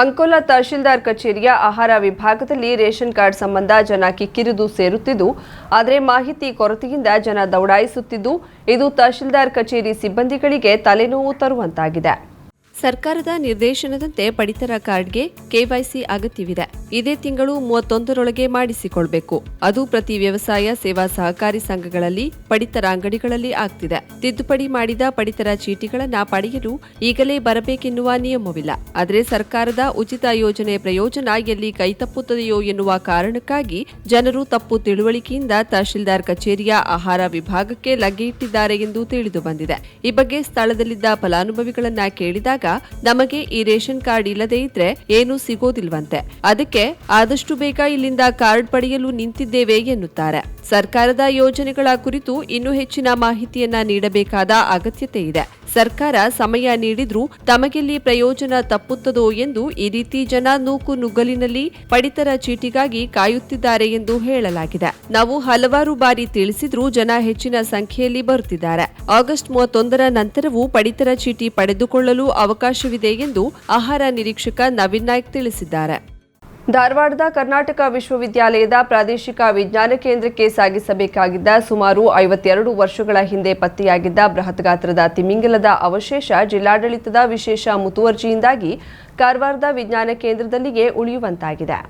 ಅಂಕೋಲಾ ತಹಶೀಲ್ದಾರ್ ಕಚೇರಿಯ ಆಹಾರ ವಿಭಾಗದಲ್ಲಿ ರೇಷನ್ ಕಾರ್ಡ್ ಸಂಬಂಧ ಜನ ಕಿಕ್ಕಿರಿದು ಸೇರುತ್ತಿದ್ದು, ಆದರೆ ಮಾಹಿತಿ ಕೊರತೆಯಿಂದ ಜನ ದೌಡಾಯಿಸುತ್ತಿದ್ದು, ಇದು ತಹಶೀಲ್ದಾರ್ ಕಚೇರಿ ಸಿಬ್ಬಂದಿಗಳಿಗೆ ತಲೆನೋವು ತರುವಂತಾಗಿದೆ. ಸರ್ಕಾರದ ನಿರ್ದೇಶನದಂತೆ ಪಡಿತರ ಕಾರ್ಡ್ಗೆ ಕೆವೈಸಿ ಅಗತ್ಯವಿದೆ. ಇದೇ ತಿಂಗಳು ಮೂವತ್ತೊಂದರೊಳಗೆ ಮಾಡಿಸಿಕೊಳ್ಬೇಕು. ಅದು ಪ್ರತಿ ವ್ಯವಸಾಯ, ಸೇವಾ ಸಹಕಾರಿ ಸಂಘಗಳಲ್ಲಿ ಪಡಿತರ ಅಂಗಡಿಗಳಲ್ಲಿ ಆಗ್ತಿದೆ. ತಿದ್ದುಪಡಿ ಮಾಡಿದ ಪಡಿತರ ಚೀಟಿಗಳನ್ನು ಪಡೆಯಲು ಈಗಲೇ ಬರಬೇಕೆನ್ನುವ ನಿಯಮವಿಲ್ಲ. ಆದರೆ ಸರ್ಕಾರದ ಉಚಿತ ಯೋಜನೆ ಪ್ರಯೋಜನ ಎಲ್ಲಿ ಕೈತಪ್ಪುತ್ತದೆಯೋ ಎನ್ನುವ ಕಾರಣಕ್ಕಾಗಿ ಜನರು ತಪ್ಪು ತಿಳುವಳಿಕೆಯಿಂದ ತಹಶೀಲ್ದಾರ್ ಕಚೇರಿಯ ಆಹಾರ ವಿಭಾಗಕ್ಕೆ ಲಗ್ಗೆ ಇಟ್ಟಿದ್ದಾರೆ ಎಂದು ತಿಳಿದು ಬಂದಿದೆ. ಈ ಬಗ್ಗೆ ಸ್ಥಳದಲ್ಲಿದ್ದ ಫಲಾನುಭವಿಗಳನ್ನ ಕೇಳಿದಾಗ ನಮಗೆ ಈ ರೇಷನ್ ಕಾರ್ಡ್ ಇಲ್ಲದೇ ಇದ್ರೆ ಏನೂ ಸಿಗೋದಿಲ್ವಂತೆ. ಅದಕ್ಕೆ ಆದಷ್ಟು ಬೇಗ ಇಲ್ಲಿಂದ ಕಾರ್ಡ್ ಪಡೆಯಲು ನಿಂತಿದ್ದೇವೆ ಎನ್ನುತ್ತಾರೆ. ಸರ್ಕಾರದ ಯೋಜನೆಗಳ ಕುರಿತು ಇನ್ನೂ ಹೆಚ್ಚಿನ ಮಾಹಿತಿಯನ್ನ ನೀಡಬೇಕಾದ ಅಗತ್ಯತೆ ಇದೆ. ಸರ್ಕಾರ ಸಮಯ ನೀಡಿದ್ರೂ ತಮಗೆಲ್ಲಿ ಪ್ರಯೋಜನ ತಪ್ಪುತ್ತದೋ ಎಂದು ಈ ರೀತಿ ಜನ ನೂಕು ನುಗ್ಗಲಿನಲ್ಲಿ ಪಡಿತರ ಚೀಟಿಗಾಗಿ ಕಾಯುತ್ತಿದ್ದಾರೆ ಎಂದು ಹೇಳಲಾಗಿದೆ. ನಾವು ಹಲವಾರು ಬಾರಿ ತಿಳಿಸಿದ್ರೂ ಜನ ಹೆಚ್ಚಿನ ಸಂಖ್ಯೆಯಲ್ಲಿ ಬರುತ್ತಿದ್ದಾರೆ ಆಗಸ್ಟ್ ಮೂವತ್ತೊಂದರ ನಂತರವೂ ಪಡಿತರ ಚೀಟಿ ಪಡೆದುಕೊಳ್ಳಲು ಅವಕಾಶವಿದೆ ಎಂದು ಆಹಾರ ನಿರೀಕ್ಷಕ ನವೀನ್ ನಾಯ್ಕ್ ತಿಳಿಸಿದ್ದಾರೆ. ಧಾರವಾಡದ ಕರ್ನಾಟಕ ವಿಶ್ವವಿದ್ಯಾಲಯದ ಪ್ರಾದೇಶಿಕ ವಿಜ್ಞಾನ ಕೇಂದ್ರಕ್ಕೆ ಸಾಗಿಸಬೇಕಾಗಿದ್ದ ಸುಮಾರು ಐವತ್ತೆರಡು ವರ್ಷಗಳ ಹಿಂದೆ ಪತ್ತೆಯಾಗಿದ್ದ ಬೃಹತ್ ಗಾತ್ರದ ತಿಮಿಂಗಲದ ಅವಶೇಷ ಜಿಲ್ಲಾಡಳಿತದ ವಿಶೇಷ ಮುತುವರ್ಜಿಯಿಂದಾಗಿ ಕಾರವಾರದ ವಿಜ್ಞಾನ ಕೇಂದ್ರದಲ್ಲಿಯೇ ಉಳಿಯುವಂತಾಗಿದೆ.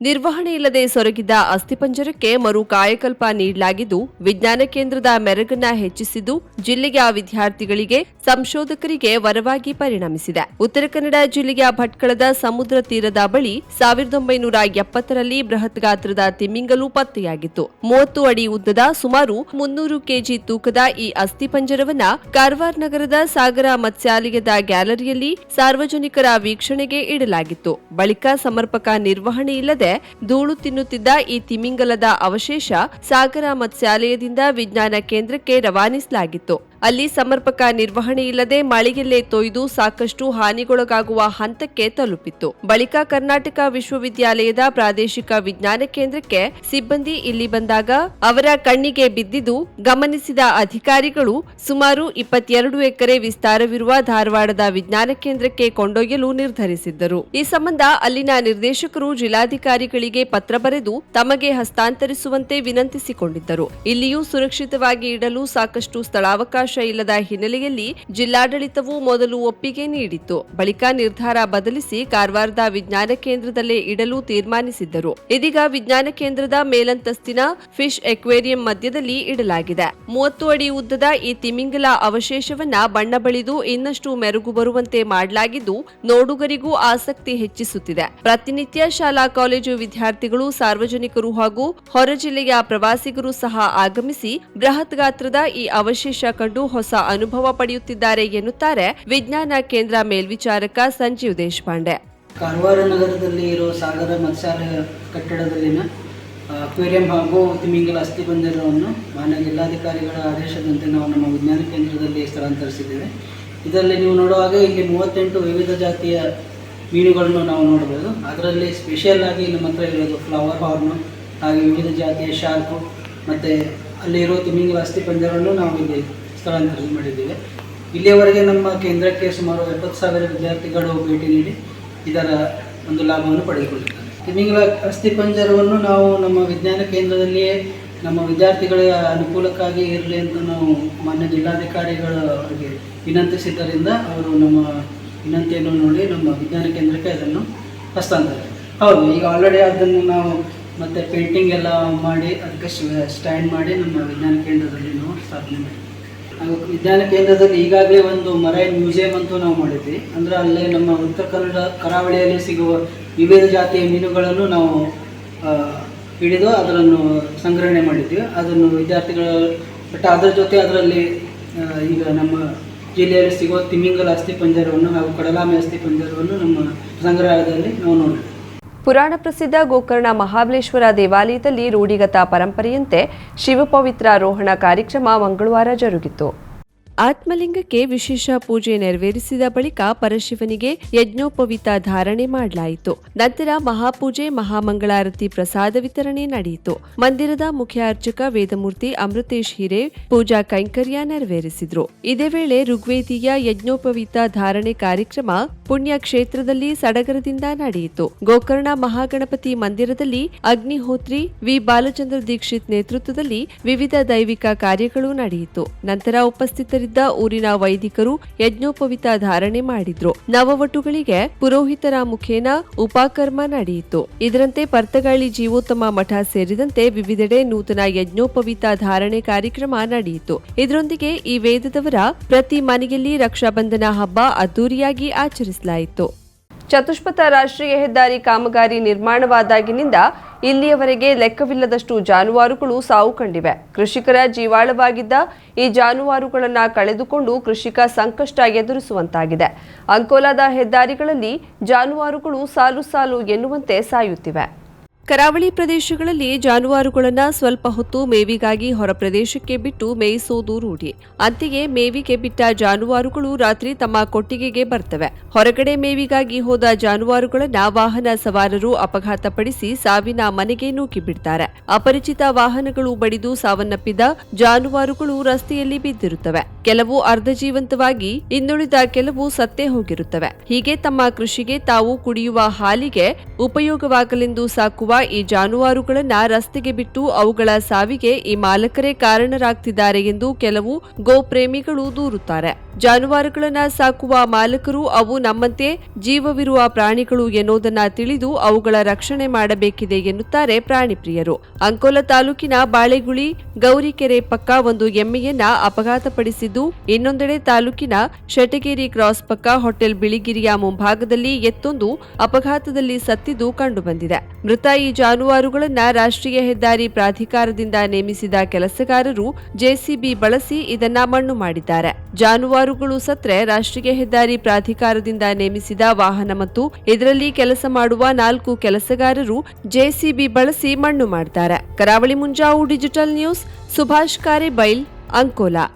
ನಿರ್ವಹಣೆ ಇಲ್ಲದೆ ಸೊರಗಿದ್ದ ಅಸ್ಥಿಪಂಜರಕ್ಕೆ ಮರು ಕಾಯಕಲ್ಪ ನೀಡಲಾಗಿದ್ದು, ವಿಜ್ಞಾನ ಕೇಂದ್ರದ ಮೆರಗನ್ನ ಹೆಚ್ಚಿಸಿದ್ದು, ಜಿಲ್ಲೆಯ ವಿದ್ಯಾರ್ಥಿಗಳಿಗೆ ಸಂಶೋಧಕರಿಗೆ ವರವಾಗಿ ಪರಿಣಮಿಸಿದೆ. ಉತ್ತರ ಕನ್ನಡ ಜಿಲ್ಲೆಯ ಭಟ್ಕಳದ ಸಮುದ್ರ ತೀರದ ಬಳಿ ಸಾವಿರದ ಒಂಬೈನೂರ ಎಪ್ಪತ್ತರಲ್ಲಿ ಬೃಹತ್ ಗಾತ್ರದ ತಿಮ್ಮಿಂಗಲು ಪತ್ತೆಯಾಗಿತ್ತು. ಮೂವತ್ತು ಅಡಿ ಉದ್ದದ ಸುಮಾರು ಮುನ್ನೂರು ಕೆಜಿ ತೂಕದ ಈ ಅಸ್ಥಿಪಂಜರವನ್ನ ಕಾರವಾರ ನಗರದ ಸಾಗರ ಮತ್ಸ್ಯಾಲಯದ ಗ್ಯಾಲರಿಯಲ್ಲಿ ಸಾರ್ವಜನಿಕರ ವೀಕ್ಷಣೆಗೆ ಇಡಲಾಗಿತ್ತು. ಬಳಿಕ ಸಮರ್ಪಕ ನಿರ್ವಹಣೆ ಇಲ್ಲದೆ ಧೂಳು ತಿನ್ನುತ್ತಿದ್ದ ಈ ತಿಮಿಂಗಲದ ಅವಶೇಷ ಸಾಗರ ಮತ್ಸ್ಯಾಲಯದಿಂದ ವಿಜ್ಞಾನ ಕೇಂದ್ರಕ್ಕೆ ರವಾನಿಸಲಾಗಿತ್ತು. ಅಲ್ಲಿ ಸಮರ್ಪಕ ನಿರ್ವಹಣೆ ಇಲ್ಲದೆ ಮಳೆಯಲ್ಲೇ ತೊಯ್ದು ಸಾಕಷ್ಟು ಹಾನಿಗೊಳಗಾಗುವ ಹಂತಕ್ಕೆ ತಲುಪಿತ್ತು. ಬಳಿಕ ಕರ್ನಾಟಕ ವಿಶ್ವವಿದ್ಯಾಲಯದ ಪ್ರಾದೇಶಿಕ ವಿಜ್ಞಾನ ಕೇಂದ್ರಕ್ಕೆ ಸಿಬ್ಬಂದಿ ಇಲ್ಲಿ ಬಂದಾಗ ಅವರ ಕಣ್ಣಿಗೆ ಬಿದ್ದಿದ್ದು, ಗಮನಿಸಿದ ಅಧಿಕಾರಿಗಳು ಸುಮಾರು ಇಪ್ಪತ್ತೆರಡು ಎಕರೆ ವಿಸ್ತಾರವಿರುವ ಧಾರವಾಡದ ವಿಜ್ಞಾನ ಕೇಂದ್ರಕ್ಕೆ ಕೊಂಡೊಯ್ಯಲು ನಿರ್ಧರಿಸಿದ್ದರು. ಈ ಸಂಬಂಧ ಅಲ್ಲಿನ ನಿರ್ದೇಶಕರು ಜಿಲ್ಲಾಧಿಕಾರಿಗಳಿಗೆ ಪತ್ರ ಬರೆದು ತಮಗೆ ಹಸ್ತಾಂತರಿಸುವಂತೆ ವಿನಂತಿಸಿಕೊಂಡಿದ್ದರು. ಇಲ್ಲಿಯೂ ಸುರಕ್ಷಿತವಾಗಿ ಇಡಲು ಸಾಕಷ್ಟು ಸ್ಥಳಾವಕಾಶ ಇಲ್ಲದ ಹಿನ್ನೆಲೆಯಲ್ಲಿ ಜಿಲ್ಲಾಡಳಿತವು ಮೊದಲು ಒಪ್ಪಿಗೆ ನೀಡಿತ್ತು. ಬಳಿಕ ನಿರ್ಧಾರ ಬದಲಿಸಿ ಕಾರವಾರದ ವಿಜ್ಞಾನ ಕೇಂದ್ರದಲ್ಲೇ ಇಡಲು ತೀರ್ಮಾನಿಸಿದ್ದರು. ಇದೀಗ ವಿಜ್ಞಾನ ಕೇಂದ್ರದ ಮೇಲಂತಸ್ತಿನ ಫಿಶ್ ಎಕ್ವೇರಿಯಂ ಮಧ್ಯದಲ್ಲಿ ಇಡಲಾಗಿದೆ. ಮೂವತ್ತು ಅಡಿ ಉದ್ದದ ಈ ತಿಮಿಂಗಲ ಅವಶೇಷವನ್ನ ಬಣ್ಣ ಬಳಿದು ಇನ್ನಷ್ಟು ಮೆರುಗು ಬರುವಂತೆ ಮಾಡಲಾಗಿದ್ದು, ನೋಡುಗರಿಗೂ ಆಸಕ್ತಿ ಹೆಚ್ಚಿಸುತ್ತಿದೆ. ಪ್ರತಿನಿತ್ಯ ಶಾಲಾ, ಕಾಲೇಜು ವಿದ್ಯಾರ್ಥಿಗಳು, ಸಾರ್ವಜನಿಕರು ಹಾಗೂ ಹೊರ ಜಿಲ್ಲೆಯ ಪ್ರವಾಸಿಗರು ಸಹ ಆಗಮಿಸಿ ಬೃಹತ್ ಗಾತ್ರದ ಈ ಅವಶೇಷ ಕಂಡು ಹೊಸ ಅನುಭವ ಪಡೆಯುತ್ತಿದ್ದಾರೆ ಎನ್ನುತ್ತಾರೆ ವಿಜ್ಞಾನ ಕೇಂದ್ರ ಮೇಲ್ವಿಚಾರಕ ಸಂಜೀವ್ ದೇಶಪಾಂಡೆ. ಕಾರವಾರ ನಗರದಲ್ಲಿ ಇರೋ ಸಾಗರ ಮತ್ಸ್ಯಾಲಯ ಕಟ್ಟಡದಲ್ಲಿನ ಅಕ್ವೇರಿಯಂ ಹಾಗೂ ತಿಮಿಂಗಲ ಅಸ್ಥಿಪಂಜರವನ್ನು ಮಾನ್ಯ ಜಿಲ್ಲಾಧಿಕಾರಿಗಳ ಆದೇಶದಂತೆ ನಾವು ನಮ್ಮ ವಿಜ್ಞಾನ ಕೇಂದ್ರದಲ್ಲಿ ಸ್ಥಳಾಂತರಿಸಿದ್ದೇವೆ. ಇದರಲ್ಲಿ ನೀವು ನೋಡುವಾಗ ಇಲ್ಲಿ ಮೂವತ್ತೆಂಟು ವಿವಿಧ ಜಾತಿಯ ಮೀನುಗಳನ್ನು ನಾವು ನೋಡಬಹುದು. ಅದರಲ್ಲಿ ಸ್ಪೆಷಲ್ ಆಗಿ ನಮ್ಮ ಹತ್ರ ಇರೋದು ಫ್ಲವರ್ ಹಾರ್ನು ಹಾಗೆ ವಿವಿಧ ಜಾತಿಯ ಶಾರ್ಕು ಮತ್ತು ಅಲ್ಲಿರೋ ತಿಮಿಂಗಲ ಅಸ್ಥಿಪಂಜರವನ್ನು ನಾವು ಇಲ್ಲಿ ಸ್ಥಳಾಂತರ ಮಾಡಿದ್ದೇವೆ. ಇಲ್ಲಿಯವರೆಗೆ ನಮ್ಮ ಕೇಂದ್ರಕ್ಕೆ ಸುಮಾರು ಎಪ್ಪತ್ತು ಸಾವಿರ ವಿದ್ಯಾರ್ಥಿಗಳು ಭೇಟಿ ನೀಡಿ ಇದರ ಒಂದು ಲಾಭವನ್ನು ಪಡೆದುಕೊಂಡಿದ್ದಾರೆ. ತಿಮಿಂಗಲ ಅಸ್ಥಿಪಂಜರವನ್ನು ನಾವು ನಮ್ಮ ವಿಜ್ಞಾನ ಕೇಂದ್ರದಲ್ಲಿಯೇ ನಮ್ಮ ವಿದ್ಯಾರ್ಥಿಗಳ ಅನುಕೂಲಕ್ಕಾಗಿ ಇರಲಿ ಅಂತ ನಾವು ಮಾನ್ಯ ಜಿಲ್ಲಾಧಿಕಾರಿಗಳ ಅವರಿಗೆ ವಿನಂತಿಸಿದ್ದರಿಂದ ಅವರು ನಮ್ಮ ವಿನಂತಿಯನ್ನು ನೋಡಿ ನಮ್ಮ ವಿಜ್ಞಾನ ಕೇಂದ್ರಕ್ಕೆ ಅದನ್ನು ಹಸ್ತಾಂತರ ಹೌದು, ಈಗ ಆಲ್ರೆಡಿ ಅದನ್ನು ನಾವು ಮತ್ತೆ ಪೇಂಟಿಂಗ್ ಎಲ್ಲ ಮಾಡಿ, ಅದಕ್ಕೆ ಸ್ಟ್ಯಾಂಡ್ ಮಾಡಿ ನಮ್ಮ ವಿಜ್ಞಾನ ಕೇಂದ್ರದಲ್ಲಿ ನಾವು ಸಾಧನೆ ಹಾಗೂ ವಿಜ್ಞಾನ ಕೇಂದ್ರದಲ್ಲಿ ಈಗಾಗಲೇ ಒಂದು ಮರೈನ್ ಮ್ಯೂಸಿಯಂ ಅಂತೂ ನಾವು ಮಾಡಿದ್ವಿ. ಅಂದರೆ ಅಲ್ಲೇ ನಮ್ಮ ಉತ್ತರ ಕನ್ನಡ ಕರಾವಳಿಯಲ್ಲಿ ಸಿಗುವ ವಿವಿಧ ಜಾತಿಯ ಮೀನುಗಳನ್ನು ನಾವು ಹಿಡಿದು ಅದನ್ನು ಸಂಗ್ರಹಣೆ ಮಾಡಿದ್ವಿ. ಅದನ್ನು ವಿದ್ಯಾರ್ಥಿಗಳ, ಬಟ್ ಅದರ ಜೊತೆ ಅದರಲ್ಲಿ ಈಗ ನಮ್ಮ ಜಿಲ್ಲೆಯಲ್ಲಿ ಸಿಗುವ ತಿಮಿಂಗಲ ಅಸ್ಥಿ ಪಂಜರವನ್ನು ಹಾಗೂ ಕಡಲಾಮೆ ಅಸ್ಥಿ ಪಂಜರವನ್ನು ನಮ್ಮ ಸಂಗ್ರಹಾಲಯದಲ್ಲಿ ನಾವು ನೋಡಿದ್ವಿ. ಪುರಾಣ ಪ್ರಸಿದ್ಧ ಗೋಕರ್ಣ ಮಹಾಬಲೇಶ್ವರ ದೇವಾಲಯದಲ್ಲಿ ರೂಢಿಗತ ಪರಂಪರೆಯಂತೆ ಶಿವಪವಿತ್ರ ರೋಹಣ ಕಾರ್ಯಕ್ರಮ ಮಂಗಳವಾರ ಜರುಗಿತು. ಆತ್ಮಲಿಂಗಕ್ಕೆ ವಿಶೇಷ ಪೂಜೆ ನೆರವೇರಿಸಿದ ಬಳಿಕ ಪರಶಿವನಿಗೆ ಯಜ್ಞೋಪವಿತ ಧಾರಣೆ ಮಾಡಲಾಯಿತು. ನಂತರ ಮಹಾಪೂಜೆ, ಮಹಾಮಂಗಳಾರತಿ ಪ್ರಸಾದ ವಿತರಣೆ ನಡೆಯಿತು. ಮಂದಿರದ ಮುಖ್ಯ ಅರ್ಚಕ ವೇದಮೂರ್ತಿ ಅಮೃತೇಶ್ ಹಿರೇ ಪೂಜಾ ಕೈಂಕರ್ಯ ನೆರವೇರಿಸಿದ್ರು. ಇದೇ ವೇಳೆ ಋಗ್ವೇದಿಯ ಯಜ್ಞೋಪವಿತ ಧಾರಣೆ ಕಾರ್ಯಕ್ರಮ ಪುಣ್ಯ ಕ್ಷೇತ್ರದಲ್ಲಿ ಸಡಗರದಿಂದ ನಡೆಯಿತು. ಗೋಕರ್ಣ ಮಹಾಗಣಪತಿ ಮಂದಿರದಲ್ಲಿ ಅಗ್ನಿಹೋತ್ರಿ ವಿ. ಬಾಲಚಂದ್ರ ದೀಕ್ಷಿತ್ ನೇತೃತ್ವದಲ್ಲಿ ವಿವಿಧ ದೈವಿಕ ಕಾರ್ಯಗಳು ನಡೆಯಿತು. ನಂತರ ಉಪಸ್ಥಿತರಿದ್ದ ಊರಿನ ವೈದಿಕರು ಯಜ್ಞೋಪವಿತ ಧಾರಣೆ ಮಾಡಿದ್ರು. ನವವಟುಗಳಿಗೆ ಪುರೋಹಿತರ ಮುಖೇನ ಉಪಕರ್ಮ ನಡೆಯಿತು. ಇದರಂತೆ ಪರ್ತಗಾಳಿ ಜೀವೋತ್ತಮ ಮಠ ಸೇರಿದಂತೆ ವಿವಿಧೆಡೆ ನೂತನ ಯಜ್ಞೋಪವಿತ ಧಾರಣೆ ಕಾರ್ಯಕ್ರಮ ನಡೆಯಿತು. ಇದರೊಂದಿಗೆ ಈ ವೇದದವರ ಪ್ರತಿ ಮನೆಯಲ್ಲಿ ರಕ್ಷಾಬಂಧನ ಹಬ್ಬ ಅದ್ದೂರಿಯಾಗಿ ಆಚರಿಸಲಾಯಿತು. ಚತುಷ್ಪಥ ರಾಷ್ಟ್ರೀಯ ಹೆದ್ದಾರಿ ಕಾಮಗಾರಿ ನಿರ್ಮಾಣವಾದಾಗಿನಿಂದ ಇಲ್ಲಿಯವರೆಗೆ ಲೆಕ್ಕವಿಲ್ಲದಷ್ಟು ಜಾನುವಾರುಗಳು ಸಾವು ಕಂಡಿವೆ. ಕೃಷಿಕರ ಜೀವಾಳವಾಗಿದ್ದ ಈ ಜಾನುವಾರುಗಳನ್ನು ಕಳೆದುಕೊಂಡು ಕೃಷಿಕ ಸಂಕಷ್ಟ ಎದುರಿಸುವಂತಾಗಿದೆ. ಅಂಕೋಲಾದ ಹೆದ್ದಾರಿಗಳಲ್ಲಿ ಜಾನುವಾರುಗಳು ಸಾಲು ಸಾಲು ಎನ್ನುವಂತೆ ಸಾಯುತ್ತಿವೆ. ಕರಾವಳಿ ಪ್ರದೇಶಗಳಲ್ಲಿ ಜಾನುವಾರುಗಳನ್ನು ಸ್ವಲ್ಪ ಹೊತ್ತು ಮೇವಿಗಾಗಿ ಹೊರ ಪ್ರದೇಶಕ್ಕೆ ಬಿಟ್ಟು ಮೇಯಿಸೋದು ರೂಢಿ. ಅಂತೆಯೇ ಮೇವಿಗೆ ಬಿಟ್ಟ ಜಾನುವಾರುಗಳು ರಾತ್ರಿ ತಮ್ಮ ಕೊಟ್ಟಿಗೆಗೆ ಬರ್ತವೆ. ಹೊರಗಡೆ ಮೇವಿಗಾಗಿ ಹೋದ ಜಾನುವಾರುಗಳನ್ನ ವಾಹನ ಸವಾರರು ಅಪಘಾತಪಡಿಸಿ ಸಾವಿನ ಮನೆಗೆ ನೂಕಿ ಬಿಡ್ತಾರೆ. ಅಪರಿಚಿತ ವಾಹನಗಳು ಬಡಿದು ಸಾವನ್ನಪ್ಪಿದ ಜಾನುವಾರುಗಳು ರಸ್ತೆಯಲ್ಲಿ ಬಿದ್ದಿರುತ್ತವೆ. ಕೆಲವು ಅರ್ಧ ಜೀವಂತವಾಗಿ ಇನ್ನುಳಿದ ಕೆಲವು ಸತ್ತೇ ಹೋಗಿರುತ್ತವೆ. ಹೀಗೆ ತಮ್ಮ ಕೃಷಿಗೆ ತಾವು ಕುಡಿಯುವ ಹಾಲಿಗೆ ಉಪಯೋಗವಾಗಲೆಂದು ಸಾಕುವ ಈ ಜಾನುವಾರುಗಳನ್ನ ರಸ್ತೆಗೆ ಬಿಟ್ಟು ಅವುಗಳ ಸಾವಿಗೆ ಈ ಮಾಲಕರೇ ಕಾರಣರಾಗ್ತಿದ್ದಾರೆ ಎಂದು ಕೆಲವು ಗೋಪ್ರೇಮಿಗಳು ದೂರುತ್ತಾರೆ. ಜಾನುವಾರುಗಳನ್ನ ಸಾಕುವ ಮಾಲಕರು ಅವು ನಮ್ಮಂತೆ ಜೀವವಿರುವ ಪ್ರಾಣಿಗಳು ಎನ್ನುವುದನ್ನ ತಿಳಿದು ಅವುಗಳ ರಕ್ಷಣೆ ಮಾಡಬೇಕಿದೆ ಎನ್ನುತ್ತಾರೆ ಪ್ರಾಣಿ ಪ್ರಿಯರು ಅಂಕೋಲ ತಾಲೂಕಿನ ಬಾಳೆಗುಳಿ, ಗೌರಿಕೆರೆ ಪಕ್ಕ ಒಂದು ಎಮ್ಮೆಯನ್ನ ಅಪಘಾತಪಡಿಸಿದ್ದು, ಇನ್ನೊಂದೆಡೆ ತಾಲೂಕಿನ ಶಟಗೇರಿ ಕ್ರಾಸ್ ಪಕ್ಕ ಹೋಟೆಲ್ ಬಿಳಿಗಿರಿಯ ಮುಂಭಾಗದಲ್ಲಿ ಎತ್ತೊಂದು ಅಪಘಾತದಲ್ಲಿ ಸತ್ತಿದ್ದು ಕಂಡುಬಂದಿದೆ. ಮೃತ ಜಾನುವಾರುಗಳನ್ನ ರಾಷ್ಟ್ರೀಯ ಹೆದ್ದಾರಿ ಪ್ರಾಧಿಕಾರದಿಂದ ನೇಮಿಸಿದ ಕೆಲಸಗಾರರು ಜೆಸಿಬಿ ಬಳಸಿ ಇದನ್ನ ಮಣ್ಣು ಮಾಡಿದ್ದಾರೆ. ಜಾನುವಾರುಗಳು ಸತ್ರೆ ರಾಷ್ಟ್ರೀಯ ಹೆದ್ದಾರಿ ಪ್ರಾಧಿಕಾರದಿಂದ ನೇಮಿಸಿದ ವಾಹನ ಮತ್ತು ಇದರಲ್ಲಿ ಕೆಲಸ ಮಾಡುವ ನಾಲ್ಕು ಕೆಲಸಗಾರರು ಜೆಸಿಬಿ ಬಳಸಿ ಮಣ್ಣು ಮಾಡ್ತಾರೆ. Karavali Munjavu digital news, Subhash Karebail, Ankola.